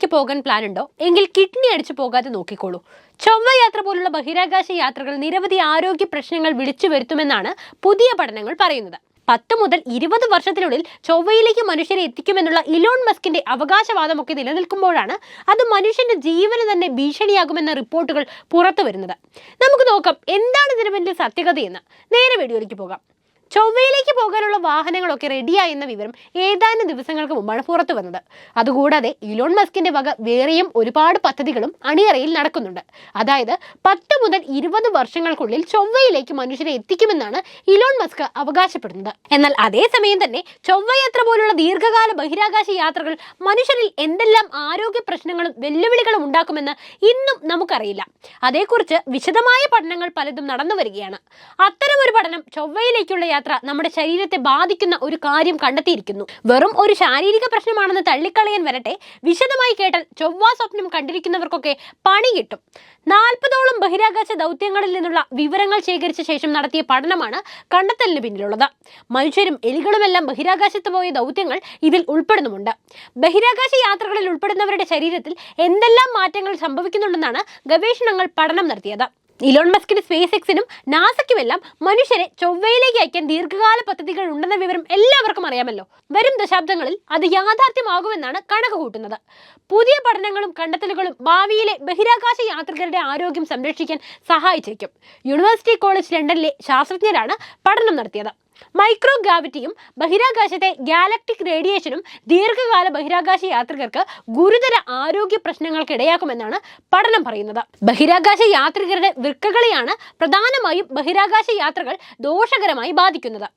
ചൊവ്വയിലേക്ക് പോകാൻ പ്ലാൻ ഉണ്ടോ? എങ്കിൽ കിഡ്നി അടിച്ചു പോകാതെ നോക്കിക്കോളൂ. ചൊവ്വ യാത്ര പോലുള്ള ബഹിരാകാശ യാത്രകൾ നിരവധി ആരോഗ്യ പ്രശ്നങ്ങൾ വിളിച്ചു വരുത്തുമെന്നാണ് പുതിയ പഠനങ്ങൾ പറയുന്നത്. പത്ത് മുതൽ ഇരുപത് വർഷത്തിനുള്ളിൽ ചൊവ്വയിലേക്ക് മനുഷ്യരെ എത്തിക്കുമെന്നുള്ള ഇലോൺ മസ്കിന്റെ അവകാശവാദമൊക്കെ നിലനിൽക്കുമ്പോഴാണ് അത് മനുഷ്യന്റെ ജീവന് തന്നെ ഭീഷണിയാകുമെന്ന റിപ്പോർട്ടുകൾ പുറത്തു വരുന്നത്. നമുക്ക് നോക്കാം എന്താണ് ഇതിന് പിന്നിൽ സത്യകതയെന്ന് നേരെ വീഡിയോയിലേക്ക് പോകാം. ചൊവ്വയിലേക്ക് പോകാനുള്ള വാഹനങ്ങളൊക്കെ റെഡിയായെന്ന വിവരം ഏതാനും ദിവസങ്ങൾക്ക് മുമ്പാണ് പുറത്തു വന്നത്. അതുകൂടാതെ ഇലോൺ മസ്കിന്റെ വക വേറെയും ഒരുപാട് പദ്ധതികളും അണിയറയിൽ നടക്കുന്നുണ്ട്. അതായത് പത്ത് മുതൽ ഇരുപത് വർഷങ്ങൾക്കുള്ളിൽ ചൊവ്വയിലേക്ക് മനുഷ്യരെ എത്തിക്കുമെന്നാണ് ഇലോൺ മസ്ക് അവകാശപ്പെടുന്നത്. എന്നാൽ അതേസമയം തന്നെ ചൊവ്വയാത്ര പോലുള്ള ദീർഘകാല ബഹിരാകാശ യാത്രകൾ മനുഷ്യരിൽ എന്തെല്ലാം ആരോഗ്യ പ്രശ്നങ്ങളും വെല്ലുവിളികളും ഉണ്ടാക്കുമെന്ന് ഇന്നും നമുക്കറിയില്ല. അതേക്കുറിച്ച് വിശദമായ പഠനങ്ങൾ പലതും നടന്നു വരികയാണ് അത്തരമൊരു പഠനം ചൊവ്വയിലേക്കുള്ള യാത്ര നമ്മുടെ ശരീരത്തെ ബാധിക്കുന്ന ഒരു കാര്യം കണ്ടെത്തിയിരിക്കുന്നു. വെറും ഒരു ശാരീരിക പ്രശ്നമാണെന്ന് തള്ളിക്കളയാൻ വരട്ടെ വിശദമായി കേട്ടാൽ ചൊവ്വാ സ്വപ്നം കണ്ടിരിക്കുന്നവർക്കൊക്കെ പണി കിട്ടും. നാൽപ്പതോളം ബഹിരാകാശ ദൗത്യങ്ങളിൽ നിന്നുള്ള വിവരങ്ങൾ ശേഖരിച്ച ശേഷം നടത്തിയ പഠനമാണ് കണ്ടെത്തലിന് പിന്നിലുള്ളത്. മനുഷ്യരും എലികളുമെല്ലാം ബഹിരാകാശത്ത് പോയ ദൗത്യങ്ങൾ ഇതിൽ ഉൾപ്പെടുന്നുമുണ്ട്. ബഹിരാകാശ യാത്രകളിൽ ഉൾപ്പെടുന്നവരുടെ ശരീരത്തിൽ എന്തെല്ലാം മാറ്റങ്ങൾ സംഭവിക്കുന്നുണ്ടെന്നാണ് ഗവേഷണങ്ങൾ പഠനം നടത്തിയത്. ഇലോൺ മസ്കിന് സ്പേസ് എക്സിനും നാസയ്ക്കുമെല്ലാം മനുഷ്യരെ ചൊവ്വയിലേക്ക് അയക്കാൻ ദീർഘകാല പദ്ധതികൾ ഉണ്ടെന്ന വിവരം എല്ലാവർക്കും അറിയാമല്ലോ. വരും ദശാബ്ദങ്ങളിൽ അത് യാഥാർത്ഥ്യമാകുമെന്നാണ് കണക്ക് കൂട്ടുന്നത്. പുതിയ പഠനങ്ങളും കണ്ടെത്തലുകളും ഭാവിയിലെ ബഹിരാകാശ യാത്രികരുടെ ആരോഗ്യം സംരക്ഷിക്കാൻ സഹായിച്ചേക്കും. യൂണിവേഴ്സിറ്റി കോളേജ് ലണ്ടനിലെ ശാസ്ത്രജ്ഞരാണ് പഠനം നടത്തിയത്. മൈക്രോ ഗ്രാവിറ്റിയും ബഹിരാകാശത്തെ ഗാലക്ടിക് റേഡിയേഷനും ദീർഘകാല ബഹിരാകാശ യാത്രികർക്ക് ഗുരുതര ആരോഗ്യ പ്രശ്നങ്ങൾക്ക് ഇടയാക്കുമെന്നാണ് പഠനം പറയുന്നത്. ബഹിരാകാശ യാത്രികരുടെ വൃക്കകളെയാണ് പ്രധാനമായും ബഹിരാകാശ യാത്രകൾ ദോഷകരമായി ബാധിക്കുന്നത്.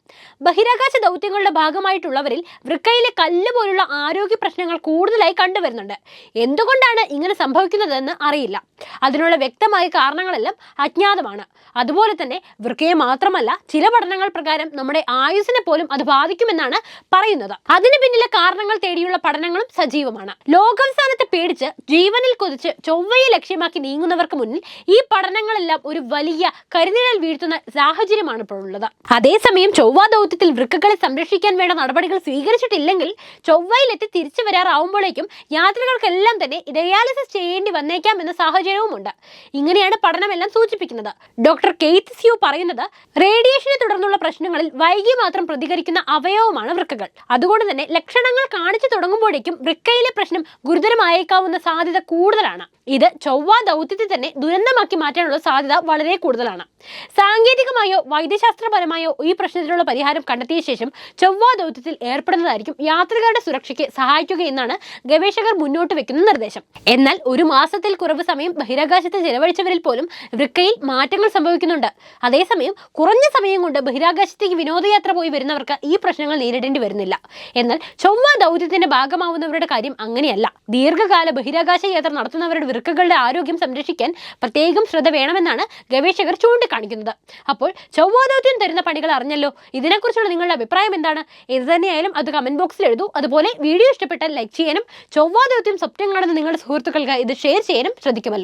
ബഹിരാകാശ ദൗത്യങ്ങളുടെ ഭാഗമായിട്ടുള്ളവരിൽ വൃക്കയിലെ കല്ല് പോലുള്ള ആരോഗ്യ പ്രശ്നങ്ങൾ കൂടുതലായി കണ്ടുവരുന്നുണ്ട്. എന്തുകൊണ്ടാണ് ഇങ്ങനെ സംഭവിക്കുന്നതെന്ന് അറിയില്ല. അതിനുള്ള വ്യക്തമായ കാരണങ്ങളെല്ലാം അജ്ഞാതമാണ്. അതുപോലെ തന്നെ വൃക്കയെ മാത്രമല്ല ചില പഠനങ്ങൾ പ്രകാരം നമ്മുടെ ആയുസിനെ പോലും അത് ബാധിക്കുമെന്നാണ് പറയുന്നത്. അതിന് പിന്നിലെ കാരണങ്ങൾ തേടിയുള്ള പഠനങ്ങളും സജീവമാണ്. ലോകാവസാനത്തെ പേടിച്ച് ജീവനിൽ കൊതിച്ച് ചൊവ്വയെ ലക്ഷ്യമാക്കി നീങ്ങുന്നവർക്ക് മുന്നിൽ ഈ പഠനങ്ങളെല്ലാം ഒരു വലിയ കരുനിഴൽ വീഴ്ത്തുന്ന സാഹചര്യമാണ് ഇപ്പോൾ ഉള്ളത്. അതേസമയം ചൊവ്വ ദൗത്യത്തിൽ വൃക്കകളെ സംരക്ഷിക്കാൻ വേണ്ട നടപടികൾ സ്വീകരിച്ചിട്ടില്ലെങ്കിൽ ചൊവ്വയിലെത്തി തിരിച്ചു വരാറാവുമ്പോഴേക്കും യാത്രകൾക്കെല്ലാം തന്നെ ഡയാലിസിസ് ചെയ്യേണ്ടി വന്നേക്കാം എന്ന സാഹചര്യവുമുണ്ട്. ഇങ്ങനെയാണ് പഠനമെല്ലാം സൂചിപ്പിക്കുന്നത്. ഡോക്ടർ കെയ്ത്ത് സ്യൂ പറയുന്നത് റേഡിയേഷനെ തുടർന്നുള്ള പ്രശ്നങ്ങളിൽ വൈകി മാത്രം പ്രതികരിക്കുന്ന അവയവമാണ് വൃക്കകൾ. അതുകൊണ്ട് തന്നെ ലക്ഷണങ്ങൾ കാണിച്ചു തുടങ്ങുമ്പോഴേക്കും വൃക്കയിലെ പ്രശ്നം ഗുരുതരമായേക്കാവുന്ന സാധ്യത കൂടുതലാണ്. ഇത് ചൊവ്വ ദൗത്യത്തെ തന്നെ ദുരന്തമാക്കി മാറ്റാനുള്ള സാധ്യത വളരെ കൂടുതലാണ്. സാങ്കേതികമായോ വൈദ്യശാസ്ത്രപരമായോ ഈ പ്രശ്നത്തിനുള്ള പരിഹാരം കണ്ടെത്തിയ ശേഷം ചൊവ്വ ദൗത്യത്തിൽ ഏർപ്പെടുന്നതായിരിക്കും യാത്രികരുടെ സുരക്ഷയ്ക്ക് സഹായിക്കുക എന്നാണ് ഗവേഷകർ മുന്നോട്ട് വെക്കുന്ന നിർദ്ദേശം. എന്നാൽ ഒരു മാസത്തിൽ കുറവ് സമയം ബഹിരാകാശത്ത് ചെലവഴിച്ചവരിൽ പോലും വൃക്കയിൽ മാറ്റങ്ങൾ സംഭവിക്കുന്നുണ്ട്. അതേസമയം കുറഞ്ഞ സമയം കൊണ്ട് ബഹിരാകാശത്തേക്ക് വിനോദയാത്ര പോയി വരുന്നവർക്ക് ഈ പ്രശ്നങ്ങൾ നേരിടേണ്ടി വരുന്നില്ല. എന്നാൽ ചൊവ്വ ദൗത്യത്തിന്റെ ഭാഗമാവുന്നവരുടെ കാര്യം അങ്ങനെയല്ല. ദീർഘകാല ബഹിരാകാശ യാത്ര നടത്തുന്നവരുടെ വൃക്കകളുടെ ആരോഗ്യം സംരക്ഷിക്കാൻ പ്രത്യേകം ശ്രദ്ധ വേണമെന്നാണ് ഗവേഷകർ ചൂണ്ടിക്കാണിക്കുന്നത്. അപ്പോൾ ചൊവ്വ ദൗത്യം തരുന്ന പണികൾ അറിഞ്ഞല്ലോ? ഇതിനെക്കുറിച്ചുള്ള നിങ്ങളുടെ അഭിപ്രായം എന്താണ്? ഇത് തന്നെയായാലും അത് കമന്റ് ബോക്സിൽ എഴുതൂ. അതുപോലെ വീഡിയോ ഇഷ്ടപ്പെട്ടാൽ ലൈക്ക് ചെയ്യാനും ചൊവ്വ ദൗത്യം സ്വപ്നങ്ങളാണെന്ന് നിങ്ങളുടെ സുഹൃത്തുക്കൾക്ക് ഇത് ഷെയർ ചെയ്യാനും ശ്രദ്ധിക്കുമല്ലോ.